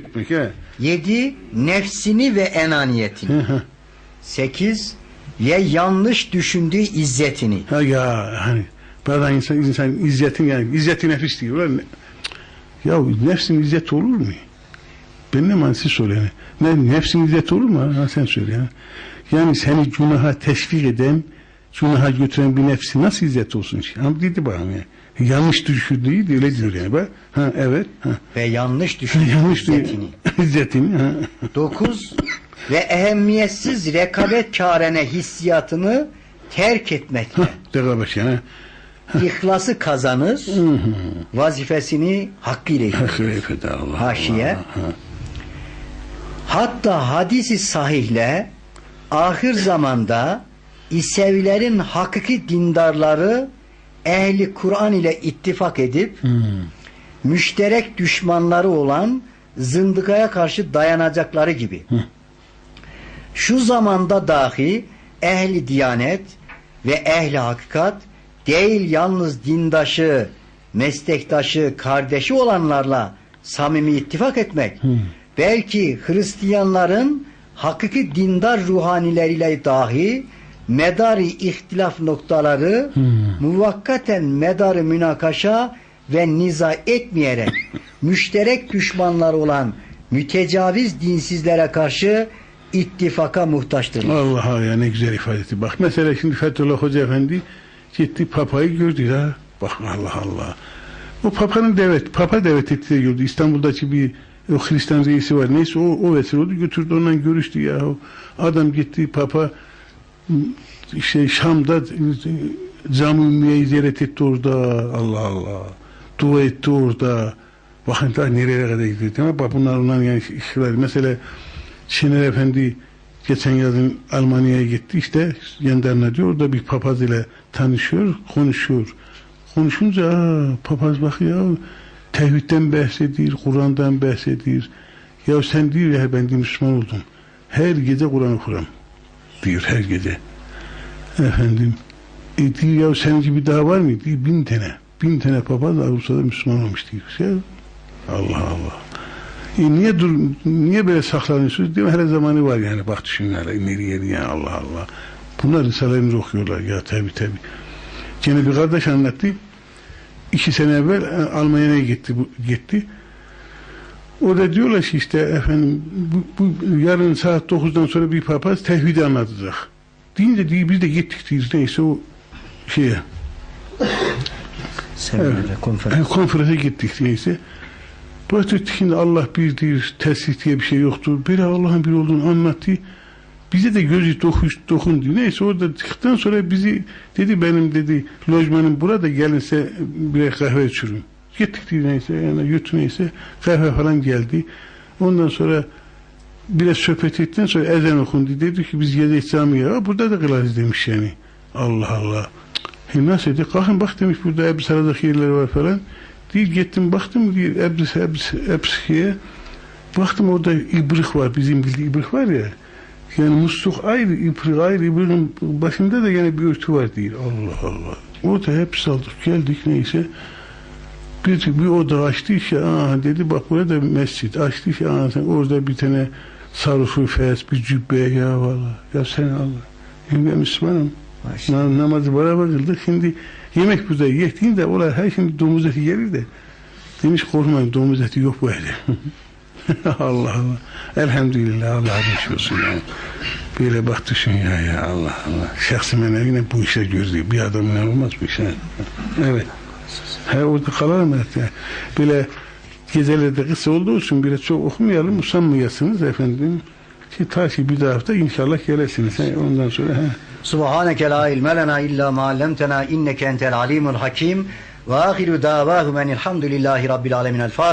etmek he. 7. Nefsini ve enaniyetini. 8. Ve yanlış düşündüğü izzetini. Ha ya hani bazen insan, insan izzetin yani izzeti nefis diyor. Ulan, ya nefsin izzeti olur mu? Ben ne manası söyle. Ne, nefsin izzeti olur mu? Ha, sen söyle ya. Yani seni günaha teşvik eden, günaha götüren bir nefsi nasıl izzet olsun? Ama dedi bana ya. Yanlış düşündüğü öyle diyor yani. Bak, ha, evet. Ha. Ve yanlış düşündüğü Yanlış izzetini. İzzetini. Ha. 9. Ve ehemmiyetsiz rekabet kârene hissiyatını terk etmekle. Rekabet yani. İhlası kazanır, vazifesini hakkıyla Allah. Haşiye. Allah. Ha. Hatta hadisi sahihle ahir zamanda İsevilerin hakiki dindarları ehli Kur'an ile ittifak edip müşterek düşmanları olan zındıkaya karşı dayanacakları gibi. Şu zamanda dahi ehli diyanet ve ehli hakikat değil yalnız dindaşı, meslektaşı, kardeşi olanlarla samimi ittifak etmek, belki Hristiyanların hakiki dindar ruhanileriyle dahi medarı ihtilaf noktaları muvakkaten medarı münakaşa ve niza etmeyerek müşterek düşmanlar olan mütecaviz dinsizlere karşı ittifaka muhtaçtırlar. Allah'a ya ne güzel ifade etti. Bak mesela şimdi Fethullah Hoca Efendi gitti papayı gördü ya. Bak Allah Allah. O papanın devlet, papa devlet ettiği gördü. İstanbul'daki bir o Hristiyan reisi var. Neyse o, o vesile oldu götürdü ondan görüştü ya. Adam gitti papa işte Şam'da ümmiyeyi ziyaret etti orada. Allah Allah. Dua etti orada. Bakın daha nereye kadar. Değil mi? Bak bunlar onların yani işler. Mesela Şener Efendi geçen yazın Almanya'ya gitti işte yanlarına diyor orada bir papaz ile tanışıyor konuşuyor konuşunca papaz bak ya tevhidden bahsediyor Kur'an'dan bahsediyor ya sen diyor ya ben de Müslüman oldum her gece Kur'an okuram diyor her gece efendim e diyor ya senin gibi daha var mı diyor bin tane bin tane papaz Avrupa'da Müslüman olmuş diyor ya, Allah Allah e niye dur niye böyle saklanıyorsunuz değil mi? Her zamanı var yani bak düşün hele nereye yani Allah Allah. Bunlar risalerimizi okuyorlar ya tabi tabi. Gene bir kardeş anlattı. İki sene evvel e, Almanya'ya gitti bu, gitti. Orada diyorlar ki işte efendim bu, bu yarın saat 9'dan sonra bir papaz tevhidi anlatacak. Deyince diye biz de gittik diyoruz neyse o şeye Seminere, Evet. konferans. Yani konferansa gittik neyse. Baktık şimdi Allah birdir, tesih diye bir şey yoktur. Böyle Allah'ın bir olduğunu anlattı. Bize de gözü dokuş, dokundu. Neyse orada çıktıktan sonra bizi dedi benim dedi lojmanım burada gelinse bir kahve içirim. Gittik neyse yani yutu neyse kahve falan geldi. Ondan sonra biraz sohbet ettikten sonra ezan okundu. Dedi ki biz yedek camiye. "Aa, Burada da kılarız demiş yani. Allah Allah. He nasıl dedi? Kalkın bak demiş burada Ebru yerler var falan. Değil gittim baktım diyor Ebru, Ebru, Ebru'ya. Baktım orada ibrik var. Bizim bildiği ibrik var ya. Yani musluk ayrı, ibrik ayrı. İbriğin başında da yine bir örtü var diyor. Allah Allah. Orada hepsi aldık geldik neyse. Bir, bir oda açtı işte aa dedi bak burada mescit açtı işte aa sen orada bir tane sarıfı fes bir cübbe ya valla ya sen Allah ben Müslümanım Maşallah. Na- namazı beraber kıldık. Şimdi yemek burada yettiğin de olay her şimdi domuz eti gelir de. Demiş korkmayın domuz eti yok bu evde. Allah Allah. Elhamdülillah Allah razı olsun. Yani. Böyle bak düşün ya ya Allah Allah. Şahsi menevine bu işe gördü. Bir adamın olmaz bu işe. Evet. He orada kalalım. Böyle gecelerde kısa olduğu için biraz çok okumayalım. Usanmayasınız efendim. Ki ta ki bir hafta inşallah gelirsiniz. He, ondan sonra he. Subhaneke la ilme lena illa ma allamtena inneke entel alimul hakim ve ahiru davahu menilhamdülillahi rabbil alemin. El Fatiha.